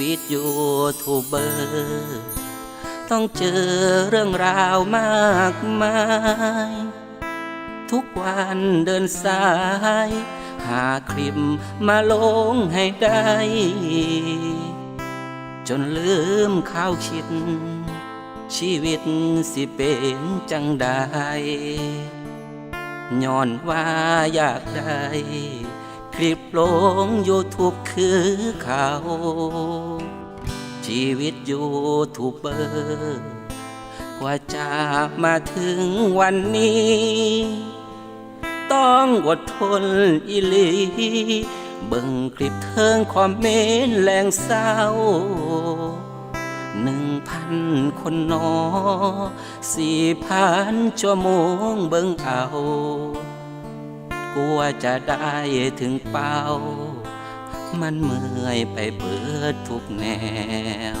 วิตยูทูบเบอร์ต้องเจอเรื่องราวมากมาย ทุกวันเดินสาย หาคลิปมาลงให้ได้ จนลืมข้าวคิด ชีวิตสิเป็นจังใดย้อนว่าอยากได้ คลิปลงยูทูบคือเขา ชีวิตยูทูบเบอร์กว่าจะมาถึงวันนี้ ต้องอดทนอีหลีเบิ่งคลิปเทิงคอมเมนต์แรงเศร้าหนึ่งพันคนนอสี่พันชั่วโมงเบิ่งเอา กลัวจะได้ถึงเป้า มันเมื่อยไปเบิดทุกแนว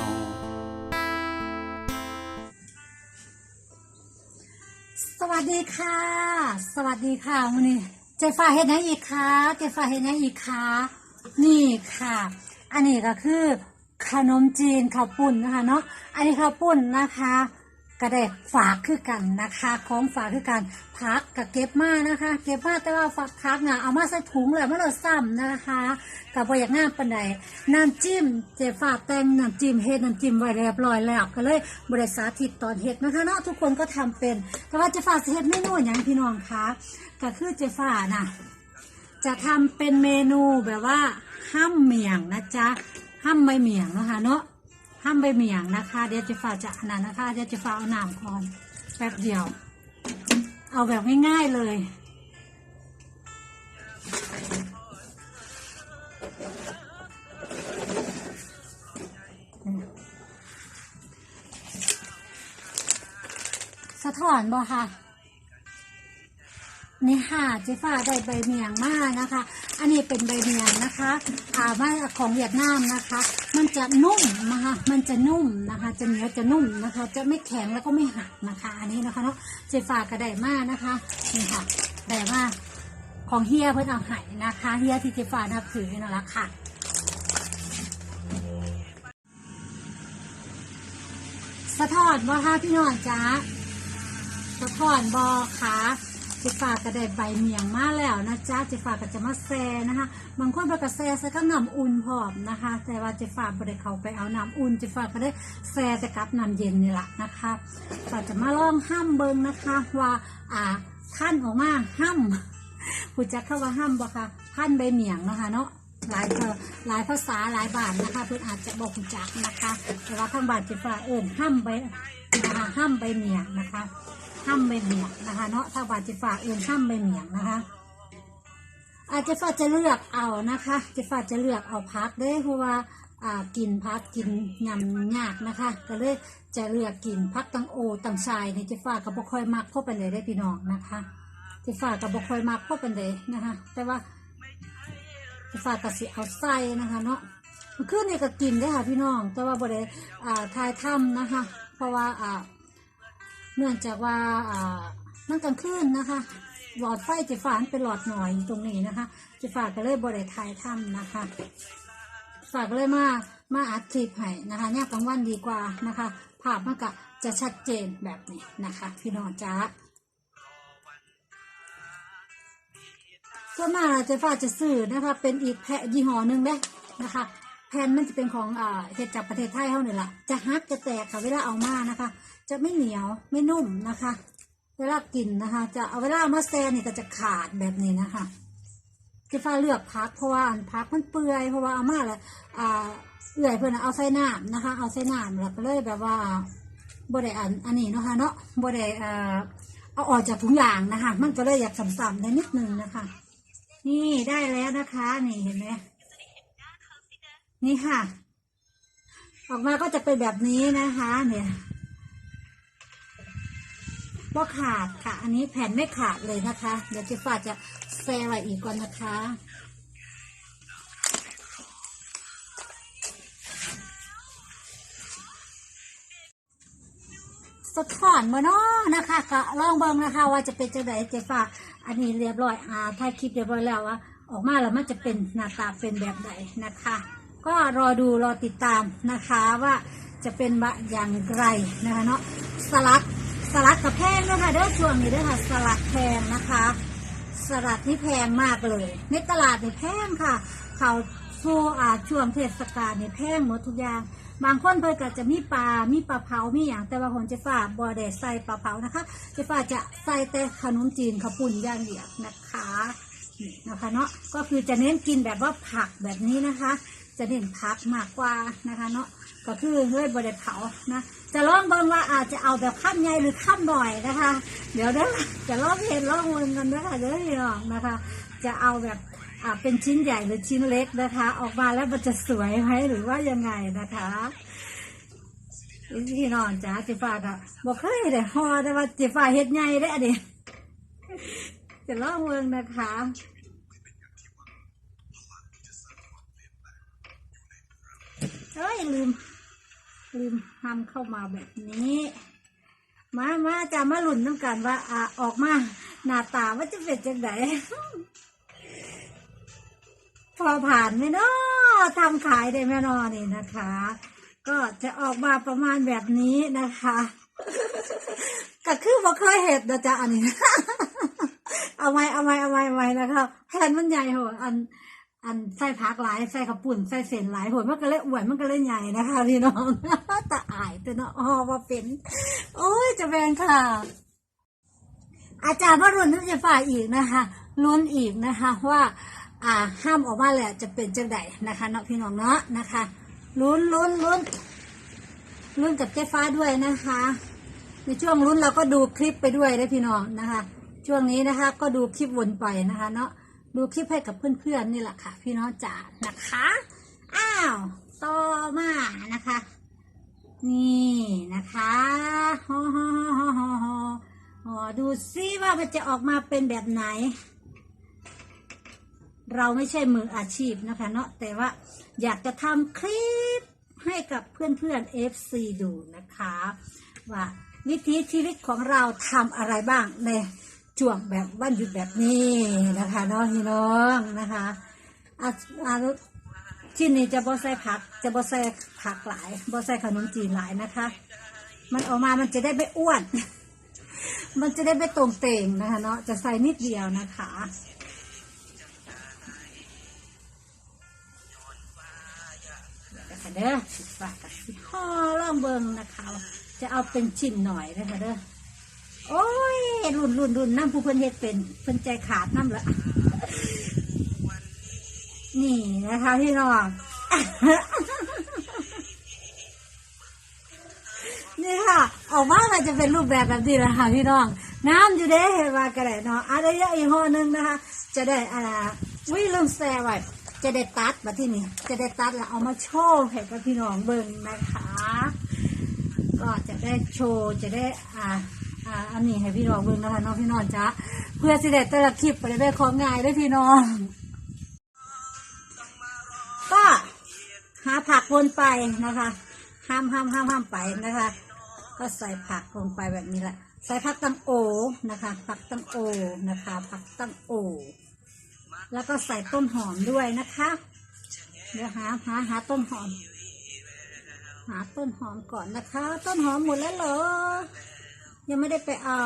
สวัสดีค่ะ สวัสดีค่ะวันนี้เจฟ้าเห็นไหนอีกคะเจฟ้าเห็นไหนอีกคะนี่ค่ะ อันนี้ก็คือขนมจีนข้าวปุ้นนะคะเนาะ อันนี้ข้าวปุ้นนะคะ ก็ได้ฝากคือกันนะคะของฝากคือกันพักกับเก็บมานะคะ เก็บมาแต่ว่าฝากพักน่ะเอามาใส่ถุงเลยเมื่อเราซ้ำนะคะกับบอยากงามปันใดน้ำจิ้มเจฟ้าแตงน้ำจิ้มเฮ็ดน้ำจิ้มไว้เรียบร้อยแล้วก็เลยบริสาธิตตอนเฮ็ดนะคะเนาะทุกคนก็ทำเป็น แต่ว่าเจฟ้าจะเฮ็ดเมนูอย่างพี่น้องคะก็คือเจฟ้าน่ะจะทำเป็นเมนูแบบว่าห้ำเมียงนะจ๊ะห้ำใบเมียงนะคะเนาะ ห้ำใบเมียงนะคะ เดี๋ยวเจะฝาจะอันนั้นนะคะ เดี๋ยวเจะฝาเอาน้ำก่อนแป๊บเดียว เอาแบบง่ายๆเลยสะท้อนบ่ค่ะ นี่ค่ะเจฟ้าได้ใบเมียงมานะคะ อันนี้เป็นใบเมียงนะคะอ่ามาของเวียดนามนะคะ มันจะนุ่มนะคะมันจะนุ่มนะคะ จะเหนียวจะนุ่มนะคะ จะไม่แข็งแล้วก็ไม่หักนะคะ อันนี้นะคะเนาะเจฟ้าก็ได้มานะคะนี่ค่ะได้มาของเฮียเพื่อนเอาให้นะคะเฮียที่เจฟ้านับถือนั่นแหละค่ะสะท้อนบ่ค่ะพี่น้องจ้าสะท้อนบอค่ะ จฝาก็ได้ใบเมียงมาแล้วนะจ๊ะเจฝาก็จะมาแซ่นะคะ บางคนไปก็แซ่ใส่ก็น้ำอุ่นพร้อมนะคะ แต่ว่าเจฝากบ่ได้เขาไปเอาน้ำอุ่นเจฝาก็ได้แซ่แต่กับน้ำเย็นนี่แหละนะคะฝาจะมาลองห้ามเบิงนะคะว่าอ่าท่านออกมาห้ามผู้จักเข้าว่าห้ามบ่ค่ะท่านใบเมียงนะคะเนาะหลายเอหลายภาษาหลายบานนะคะเพื่อนอาจจะบอกผู้จักนะคะ แต่ว่าทางบานเจฝาเอิ่นห้ามใบห้ามใบเมียงนะคะ ห้ำใบเหมียงนะคะเนาะถ้าว่าจะฝากเอื่นห้ำใบเหมียงนะคะ อาจจะฝากจะเลือกเอานะคะจะฝากจะเลือกเอาพักเด้เพราะว่าอ่ากินพักกินยำยากนะคะ ก็เลยจะเลือกกินพักตังโอตังชายนี่จะฝากกับบค่อยมักเข้าไปเลยได้พี่น้องนะคะจะฝากกับบค่อยมักเข้าไปเลยนะคะ แต่ว่าจะฝากกับสิเอาไส้นะคะเนาะขึ้นนี่ก็กินได้ค่ะพี่น้อง แต่ว่าบริอ่าทายถ้ำนะคะ เพราะว่าอ่า เนื่องจากว่าอ่านั่งกลางคืนนะคะ หลอดไฟจะฝานเป็นหลอดหน่อยตรงนี้นะคะจะฝากก็เลยบริถ่ายถ้ำนะคะ ฝากก็เลยมามาอัดคลิปให้นะคะเนี่ยกลางวันดีกว่านะคะ ภาพมันก็จะชัดเจนแบบนี้นะคะ พี่น้องจ้าส่วนมากเจะฝาจะซื้อนะคะ เป็นอีกแพะยี่ห้อหนึ่งเด้นะคะ แผ่นมันจะเป็นของอเฮ็ดจากประเทศไทยเท่านี่แหละจะฮักจะแตกค่ะเวลาเอามานะคะ จะไม่เหนียวไม่นุ่มนะคะ เวลากินนะคะ จะเอาเวลามาแซ่นี่ก็จะขาดแบบนี้นะคะจะฟ้าเลือกพักเพราะว่าพักมันเปื่อยเพราะว่าเอามาแล้วอ่าเอื่อยเพื่อนเอาใส่น้ำนะคะ เอาใส่น้ำแล้วก็เลยแบบว่าบ่ไดอันอันนี้นะคะเนาะบ่ไดอ่าเอาออกจากถุงยางนะคะ มันก็เลยอยากสัมๆได้นิดนึงนะคะ นี่ได้แล้วนะคะ นี่เห็นไหมนี่ค่ะ ออกมาก็จะเป็นแบบนี้นะคะ เนี่ย ก็ขาดค่ะ อันนี้แผ่นไม่ขาดเลยนะคะ เดี๋ยวเจะฝาจะแซวอีกก่อนนะคะ สะท้อนมาเนาะนะคะก็ลองเบิ่งนะคะ ว่าจะเป็นจังไดเจ๊ฝาอันนี้เรียบร้อยอ่าถ่ายคลิปเรียบร้อยแล้วว่าออกมาแล้วมันจะเป็นหน้าตาเป็นแบบไหนนะคะ ก็รอดูรอติดตามนะคะว่าจะเป็นบะอย่างไรนะคะเนาะสลัด สลัดกับแพงนะคะเด้อช่วงนี้ด้อค่ะ สลัดแพงนะคะ สลัดนี่แพงมากเลย ในตลาดนี่แพงค่ะ เขาสู้อ่าช่วงเทศกาลนี่แพงหมดทุกอย่าง บางคนเพิ่นก็จะมีปลา มีปลาเผา มีอย่างแต่ว่าผมเจะฝาบอเดใส่ปลาเผานะคะ เจะฝาจะใส่แต่ขนมจีนข้าวปุ้นอย่างเดียวนะคะนี่นะคะเนาะก็คือจะเน้นกินแบบว่าผักแบบนี้นะคะ จะเน้นผักมากกว่านะคะเนาะก็คือเฮ้ยบไดเผานะ จะลองเบิ่งว่าอาจจะเอาแบบขั้นใหญ่หรือขั้นหน่อยนะคะ เดี๋ยวเด้อจะลองเห็นลองวนกันนะคะเด้อพี่น้องนะคะ จะเอาแบบอ่าเป็นชิ้นใหญ่หรือชิ้นเล็กนะคะ ออกมาแล้วมันจะสวยไหมหรือว่ายังไงนะคะพี่น้องจ๋าจิฟ้าก็บอกเคยได้ฮอแต่ว่าจิฟ้าเฮ็ดใหญ่ได้อเดีจะลองเบิ่งนะคะเอ้ยลืม ลืมทำเข้ามาแบบนี้ มามาจะมาหลุนน้ำกันว่าอ่าออกมาหน้าตาว่าจะเป็นจังไดพอผ่านไหมเนาะทำขายได้แม่นอนี่นะคะ ก็จะออกมาประมาณแบบนี้นะคะก็คือบ่เคยเห็นนะจ๊ะอันนี้ เอาไว้เอาไว้เอาไว้ไว้นะคะแผ่นมันใหญ่โหอัน อันใส่ผักหลายใส่ข้าวปุ่นใส่เส้นหลายโหมันก็เลยอ้วนมันก็เลยใหญ่นะคะพี่น้องตาอายตัวเนาะอ๋อว่าเป็น โอ้ยจะแบนค่ะ อาจารย์ว่ารุ่นน้ำจะฝ่ายอีกนะคะลุ้นอีกนะคะ ว่า อ่าห้ามออกมาแหละจะเป็นจังไดนะคะเนาะพี่น้องเนาะนะคะลุ้นลุ้นลุ้นลุ้นกับเจ๊ฟ้าด้วยนะคะ ในช่วงลุ้นเราก็ดูคลิปไปด้วยนะพี่น้องนะคะ ช่วงนี้นะคะ ก็ดูคลิปวนไปนะคะ เนาะ ดูคลิปให้กับเพื่อนๆนี่แหละค่ะ พี่น้องจ๋านะคะ อ้าวต่อมานะคะ นี่นะคะฮ่อฮอฮอฮอฮอฮอดูซิว่ามันจะออกมาเป็นแบบไหน เราไม่ใช่มืออาชีพนะคะ เนาะแต่ว่าอยากจะทำคลิปให้กับเพื่อนๆ FC ดูนะคะ ว่าวิถีชีวิตของเราทำอะไรบ้างใน ช่วงแบบวันหยุดแบบนี้นะคะเนาะพี่น้องนะคะอะอะชิ้นนี้จะบ่ใส่ผัก จะบ่ใส่ผักหลายบ่ใส่ขนมจีนหลายนะคะ มันออกมามันจะได้ไม่อ้วน มันจะได้ไม่ตรงเต่งนะคะเนาะจะใส่นิดเดียวนะคะเด้อสิบบาทกับสิบห่อล่องเบิงนะคะ จะเอาเป็นชิ้นหน่อยนะคะเด้อ โอ้ยรุ่นรุ่นรุ่นน้ำผู้เพิ่นเฮ็ดเป็นเพิ่นใจขาดน้ำละนี่นะคะพี่น้องนี่ค่ะออกมามันจะเป็นรูปแบบแบบนี้แหละค่ะพี่น้อง น้ำอยู่เด้เห็นว่ากระไดเนาะอะไรยอะอีกห่อหนึงนะคะ จะได้อ่าวิลืมแซ่ไว้จะได้ตัดมาที่นี่จะได้ตัดแล้วเอามาโชว์ให้กับพี่น้องเบิ่งนะคะ ก็จะได้โชว์จะได้อ่า อ่าอันนี้ให้พี่น้องเบิ่งนะคะน้องพี่น้องจ้าเพื่อสิได้แต่ละคลิปไปได้ของง่ายได้พี่น้อง ก็หาผักวนไปนะคะ ห้ามห้ามห้ามห้ามไปนะคะ ก็ใส่ผักลงไปแบบนี้แหละ ใส่ผักตังโอนะคะ ผักตังโอนะคะ ผักตังโอ แล้วก็ใส่ต้นหอมด้วยนะคะ เดี๋ยวหาหาหาต้นหอม หาต้นหอมก่อนนะคะ ต้นหอมหมดแล้วเหรอ ยังไม่ได้ไปเอา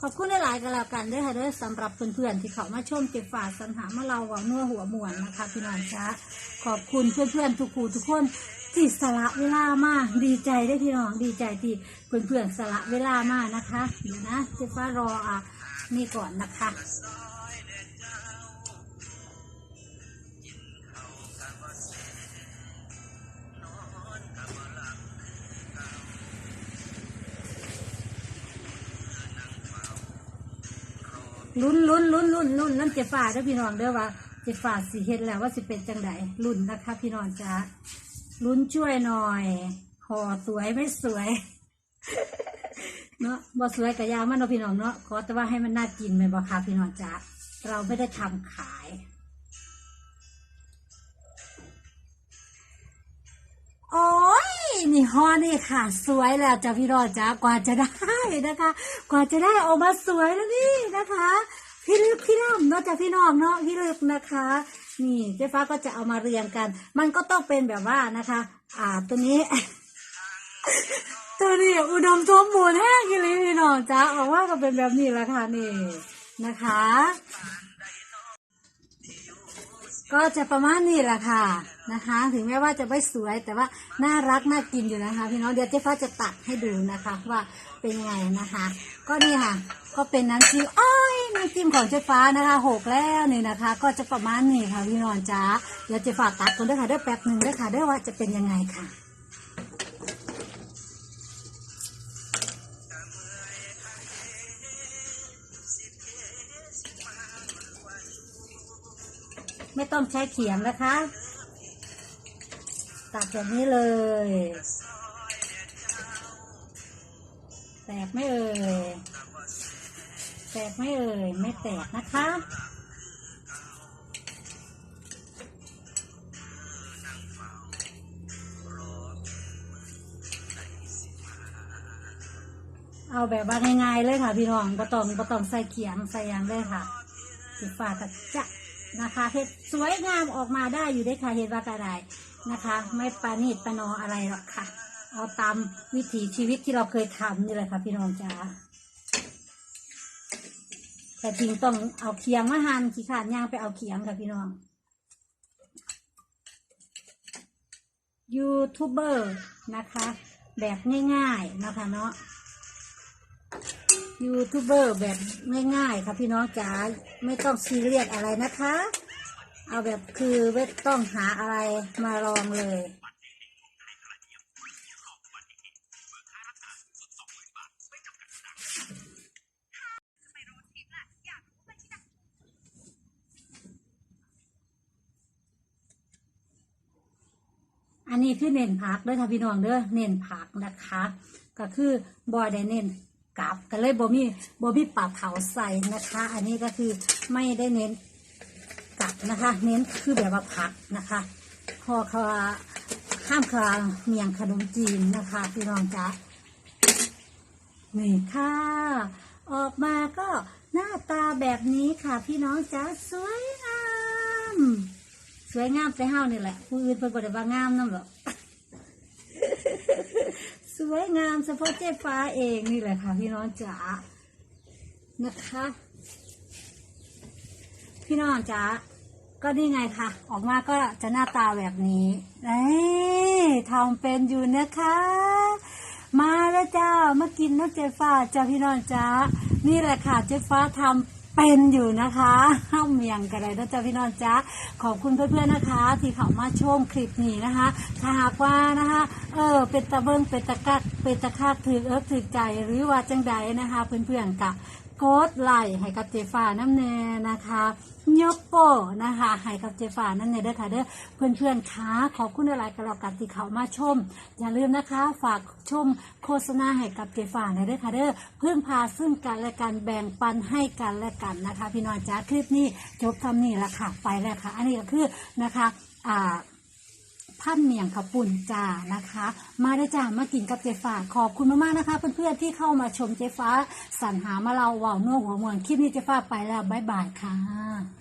ขอบคุณหลายๆกันแล้วกันด้วยค่ะด้วยสำหรับเพื่อนๆที่เขามาชมเก็บฝาดสรรหามาเราหว่านัวหัวหมวนนะคะพี่น้องจ้าขอบคุณเพื่อนๆทุกคู่ทุกคนที่สละเวลามากดีใจได้พี่น้องดีใจที่เพื่อนๆสละเวลามากนะคะ เดี๋ยวนะเจ๊ฟ้ารออะนี่ก่อนนะคะ ลุ้นลุ้นลุ้นลุ้นลุ้นนั่นเจ็ฝ่าเด้อพี่น้องเด้อว่าเจ็ฝ่าสีเฮ็ดแล้วว่าสิเป็นจังไดลุ้นนะคะพี่น้องจ้าลุ้นช่วยหน่อยห่อสวยไม่สวย เนาะบ่สวยกับยามันเนาะพี่น้องเนาะขอแต่ว่าให้มันน่ากินไหมบ่คะพี่น้องจ้าเราไม่ได้ทำขายโอ้ย นี่ฮอนี่ค่ะ สวยแล้วจ้ะพี่รอดจ้ากว่าจะได้นะคะ กว่าจะได้ออกมาสวยแล้วนี่นะคะ พี่ลึกพี่ล่ำเนาะจากพี่น้องเนาะพี่ลึกนะคะ นี่เจ๊ฟ้าก็จะเอามาเรียงกัน มันก็ต้องเป็นแบบว่านะคะ อ่าตัวนี้ตัวนี้อุดมสมบูรณ์แห้งกิเลยพี่น้องจ้าออกว่าก็เป็นแบบนี้แหละค่ะนี่นะคะ ก็จะประมาณนี้แหละค่ะ นะคะ ถึงแม้ว่าจะไม่สวยแต่ว่าน่ารักน่ากินอยู่นะคะพี่น้องเดี๋ยวเจ๊ฟ้าจะตัดให้ดูนะคะว่าเป็นยังไงนะคะ ก็นี่ค่ะ ก็เป็นน้ำจิ้มอ้อยน้ำจิ้มของเจ๊ฟ้านะคะหกแล้วนี่นะคะ ก็จะประมาณนี้ค่ะพี่น้องจ้าเดี๋ยวเจ๊ฟ้าตัดก่อนด้วยค่ะดี๋ยแป๊บหนึ่งด้วยค่ะดี๋ยวว่าจะเป็นยังไงค่ะไม่ต้องใช้เขียงนะคะ ตัดแบบนี้เลย แตกไม่เอ่ย แตกไม่เอ่ย ไม่แตกนะคะเอาแบบว่าง่ายๆเลยค่ะ พี่น้องบ่ต้องบ่ต้องใส่เขียงใส่ยังเลยค่ะสีฟ้ากระจะนะคะเห็ดสวยงามออกมาได้อยู่ได้ค่ะเห็ดว่ากระได นะคะ ไม่ปานีดปานออะไรหรอกค่ะ เอาตามวิถีชีวิตที่เราเคยทำนี่แหละค่ะ พี่น้องจ๋าแต่จริงต้องเอาเคียงมาหั่นขี้ขาดย่างไปเอาเคียงค่ะพี่น้องยูทูบเบอร์นะคะ แบบง่ายๆนะคะเนาะยูทูบเบอร์แบบง่ายๆค่ะพี่น้องจ๋าไม่ต้องซีเรียสอะไรนะคะ เอาแบบคือไม่ต้องหาอะไรมาลองเลย อันนี้คือเน้นผักเด้อค่ะพี่น้องเด้อเน้นผักนะคะ ก็คือบอยได้เน้นกับก็เลยบ่มีบ่มีปลาเผาใส่นะคะ อันนี้ก็คือไม่ได้เน้น นะคะ เน้นคือแบบว่าผักนะคะพอเขาว่าห้ามคาเมียงขนมจีนนะคะพี่น้องจ๊ะนี่ค่ะ ออกมาก็หน้าตาแบบนี้ค่ะ พี่น้องจ๊ะสวยงามสวยงามแต่เฮานี่แหละผู้อื่นเพิ่นบ่ได้ว่างามนำหรอกสวยงามเฉพาะเจ๊ฟ้าเองนี่แหละค่ะ พี่น้องจ๋านะคะ พี่น้องจ๋า ก็นี่ไงค่ะออกมาก็จะหน้าตาแบบนี้เอ้ยทำเป็นอยู่นะคะ มาแล้วจ้ามากินน้ำเจฟ้าจ้าพี่น้องจ๋านี่แหละค่ะเจฟ้าทำเป็นอยู่นะคะห้ามเมียงกันเลยนะจ๊ะพี่น้องจ๋าขอบคุณเพื่อนๆนะคะ ที่เข้ามาชมคลิปนี้นะคะถ้าหากว่านะคะ เออเป็นตะเบิงเป็นตะกักเป็นตะคากถือเอิบถือใจหรือว่าจังใดนะคะ เพื่อนๆกับ กดไลค์ให้กับเจฟ้าน้ำแน่นะคะยกโป้นะคะให้กับเจฟ้านั่นเองเด้อค่ะเด้อเพื่อนๆคะขอบคุณอะไรกันแล้วกันที่เขามาชม อย่าลืมนะคะ ฝากชมโฆษณาให้กับเจฟ้าในเด้อค่ะเด้อเพื่อพาซึ่งกันและกันแบ่งปันให้กันและกันนะคะ พี่น้องจ้าคลิปนี้จบทำนี่ละค่ะไปแล้วค่ะ อันนี้ก็คือนะคะ อ่า พันเมียงขปุ่นจ่านะคะ มาได้จ้ามากินกับเจฟ้าขอบคุณมากๆนะคะ เพื่อนๆที่เข้ามาชมเจฟ้าสรรหามาเราว่าวนัวหัวเมืองคลิปนี้เจฟ้าไปแล้วบ๊ายบายค่ะ